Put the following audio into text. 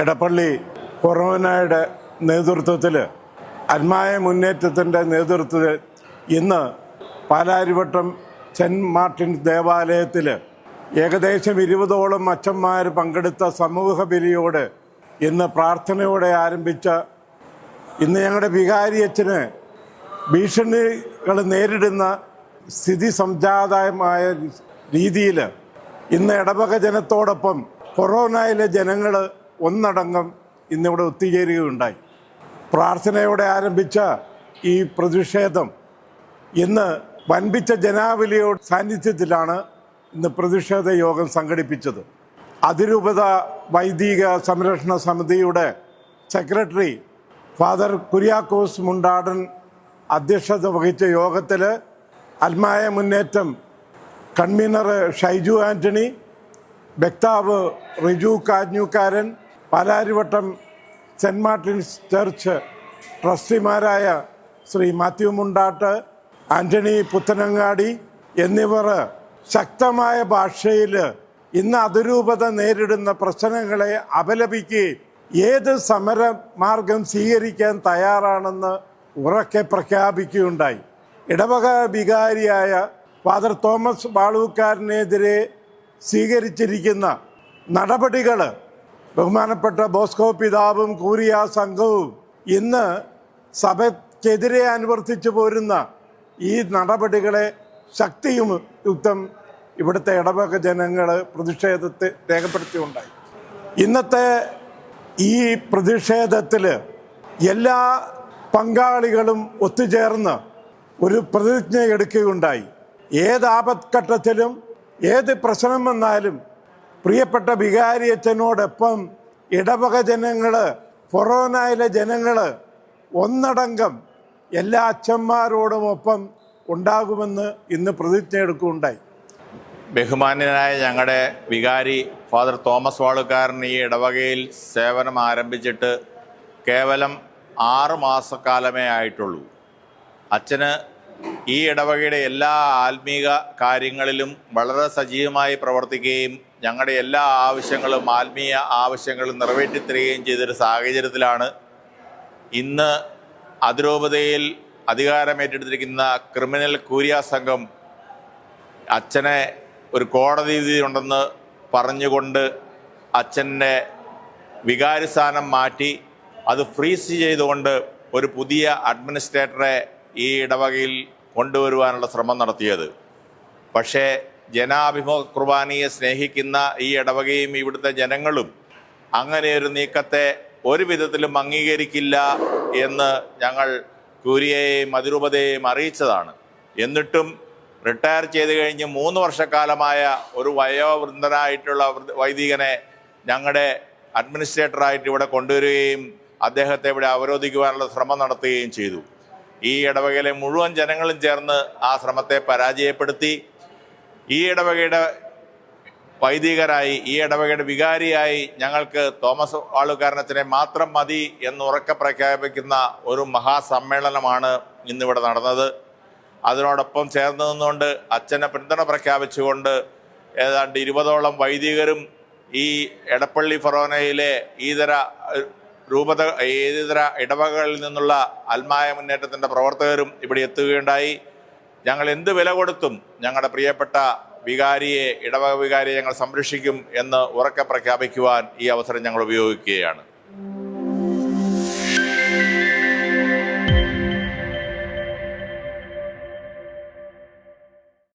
എടപ്പള്ളി കൊറോനയുടെ നേതൃത്വത്തിൽ അന്മായ മുന്നേറ്റത്തിന്റെ നേതൃത്വത്തിൽ ഇന്ന് പാലാരിവട്ടം സെന്റ് മാർട്ടിൻ ദേവാലയത്തിൽ ഏകദേശം ഇരുപതോളം അച്ഛന്മാർ പങ്കെടുത്ത സമൂഹ ബലിയോട് ഇന്ന് പ്രാർത്ഥനയോടെ ആരംഭിച്ച ഇന്ന് ഞങ്ങളുടെ വികാരി അച്ഛന് ഭീഷണികൾ നേരിടുന്ന സ്ഥിതി സംജാതമായ രീതിയിൽ ഇന്ന് ഇടവക ജനത്തോടൊപ്പം കൊറോണയിലെ ജനങ്ങൾ ഒന്നടങ്കം ഇന്നിവിടെ ഒത്തുചേരുകയുണ്ടായി. പ്രാർത്ഥനയോടെ ആരംഭിച്ച ഈ പ്രതിഷേധം ഇന്ന് വൻപിച്ച ജനാവലിയുടെ സാന്നിധ്യത്തിലാണ് ഇന്ന് പ്രതിഷേധ യോഗം സംഘടിപ്പിച്ചത്. അതിരൂപത വൈദിക സംരക്ഷണ സമിതിയുടെ സെക്രട്ടറി ഫാദർ കുര്യാക്കോസ് മുണ്ടാടൻ അധ്യക്ഷത വഹിച്ച യോഗത്തിൽ അൽമായ മുന്നേറ്റം കൺവീനർ ഷൈജു ആന്റണി വക്താവ് Riju Kanjookkaran Palarivattom saint Martin's church ട്രസ്റ്റിമാരായ Shri Mathew Mundatt Antony Puthenangadi എന്നിവർ ശക്തമായ ഭാഷയിൽ ഇന്ന് അതിരൂപത നേരിടുന്ന പ്രശ്നങ്ങളെ അപലപിക്കുകയും ഏത് സമര മാർഗം സ്വീകരിക്കാൻ തയ്യാറാണെന്ന് ഉറക്കെ പ്രഖ്യാപിക്കുകയുണ്ടായി. ഇടവക വികാരിയായ ഫാദർ തോമസ് ബാളൂക്കാരനെതിരെ സ്വീകരിച്ചിരിക്കുന്ന നടപടികൾ ബഹുമാനപ്പെട്ട ബോസ്കോ പിതാവും കൂരിയ സംഘവും ഇന്ന് സഭയ്ക്കെതിരെ അനുവർത്തിച്ചു പോരുന്ന ഈ നടപടികളെ ശക്തിയും യുക്തം ഇവിടുത്തെ ഇടവക ജനങ്ങൾ പ്രതിഷേധത്തെ രേഖപ്പെടുത്തിയുണ്ടായി. ഇന്നത്തെ ഈ പ്രതിഷേധത്തിൽ എല്ലാ പങ്കാളികളും ഒത്തുചേർന്ന് ഒരു പ്രതിജ്ഞ എടുക്കുകയുണ്ടായി ഏത് ആപത്ഘട്ടത്തിലും ഏത് പ്രശ്നം വന്നാലും പ്രിയപ്പെട്ട വികാരി അച്ഛനോടൊപ്പം ഇടവക ജനങ്ങൾ ഫൊറോനയിലെ ജനങ്ങൾ ഒന്നടങ്കം എല്ലാ അച്ഛന്മാരോടുമൊപ്പം ഉണ്ടാകുമെന്ന് ഇന്ന് പ്രതിജ്ഞ എടുക്കുകയുണ്ടായി. ബഹുമാന്യനായ ഞങ്ങളുടെ വികാരി ഫാദർ തോമസ് വാളുകാരൻ ഈ ഇടവകയിൽ സേവനം ആരംഭിച്ചിട്ട് കേവലം ആറ് മാസക്കാലമേ ആയിട്ടുള്ളൂ. അച്ഛന് ഈ ഇടവകയുടെ എല്ലാ ആത്മീക കാര്യങ്ങളിലും വളരെ സജീവമായി പ്രവർത്തിക്കുകയും ഞങ്ങളുടെ എല്ലാ ആവശ്യങ്ങളും ആത്മീയ ആവശ്യങ്ങളും നിറവേറ്റിത്തരികയും ചെയ്തൊരു സാഹചര്യത്തിലാണ് ഇന്ന് അതിരൂപതയിൽ അധികാരമേറ്റെടുത്തിരിക്കുന്ന ക്രിമിനൽ കൂരിയ സംഘം അച്ഛനെ ഒരു കോടതി ഉണ്ടെന്ന് പറഞ്ഞുകൊണ്ട് അച്ഛന്റെ വികാരിസ്ഥാനം മാറ്റി അത് ഫ്രീസ് ചെയ്തുകൊണ്ട് ഒരു പുതിയ അഡ്മിനിസ്ട്രേറ്ററെ ഈ ഇടവകയിൽ കൊണ്ടുവരുവാനുള്ള ശ്രമം നടത്തിയത്. പക്ഷേ ജനാഭിമുഖ കുർബാനയെ സ്നേഹിക്കുന്ന ഈ ഇടവകയും ഇവിടുത്തെ ജനങ്ങളും അങ്ങനെ ഒരു നീക്കത്തെ ഒരു വിധത്തിലും അംഗീകരിക്കില്ല എന്ന് ഞങ്ങൾ കൂരിയെയും അതിരൂപതയെയും അറിയിച്ചതാണ്. എന്നിട്ടും റിട്ടയർ ചെയ്ത് കഴിഞ്ഞ് മൂന്ന് വർഷക്കാലമായ ഒരു വയോവൃന്ദനായിട്ടുള്ള വൈദികനെ ഞങ്ങളുടെ അഡ്മിനിസ്ട്രേറ്ററായിട്ട് ഇവിടെ കൊണ്ടുവരികയും അദ്ദേഹത്തെ ഇവിടെ അവരോധിക്കുവാനുള്ള ശ്രമം നടത്തുകയും ചെയ്തു. ഈ ഇടവകയിലെ മുഴുവൻ ജനങ്ങളും ചേർന്ന് ആ ശ്രമത്തെ പരാജയപ്പെടുത്തി. ഈ ഇടവകയുടെ വൈദികരായി ഈ ഇടവകയുടെ വികാരിയായി ഞങ്ങൾക്ക് തോമസ് ആളുകാരണത്തിനെ മാത്രം മതി എന്ന് ഉറക്കെ പ്രഖ്യാപിക്കുന്ന ഒരു മഹാസമ്മേളനമാണ് ഇന്നിവിടെ നടന്നത്. അതിനോടൊപ്പം ചേർന്ന് നിന്നുകൊണ്ട് അച്ഛനെ പിന്തുണ പ്രഖ്യാപിച്ചുകൊണ്ട് ഏതാണ്ട് ഇരുപതോളം വൈദികരും ഈ എടപ്പള്ളി ഫറോനയിലെ ഈതര രൂപത ഏതര ഇടവകകളിൽ നിന്നുള്ള അൽമായ മുന്നേറ്റത്തിന്റെ പ്രവർത്തകരും ഇവിടെ എത്തുകയുണ്ടായി. ഞങ്ങൾ എന്ത് വില കൊടുത്തും ഞങ്ങളുടെ പ്രിയപ്പെട്ട വികാരിയെ ഇടവക വികാരിയെ ഞങ്ങൾ സംരക്ഷിക്കും എന്ന് ഉറക്കെ പ്രഖ്യാപിക്കുവാൻ ഈ അവസരം ഞങ്ങൾ ഉപയോഗിക്കുകയാണ്.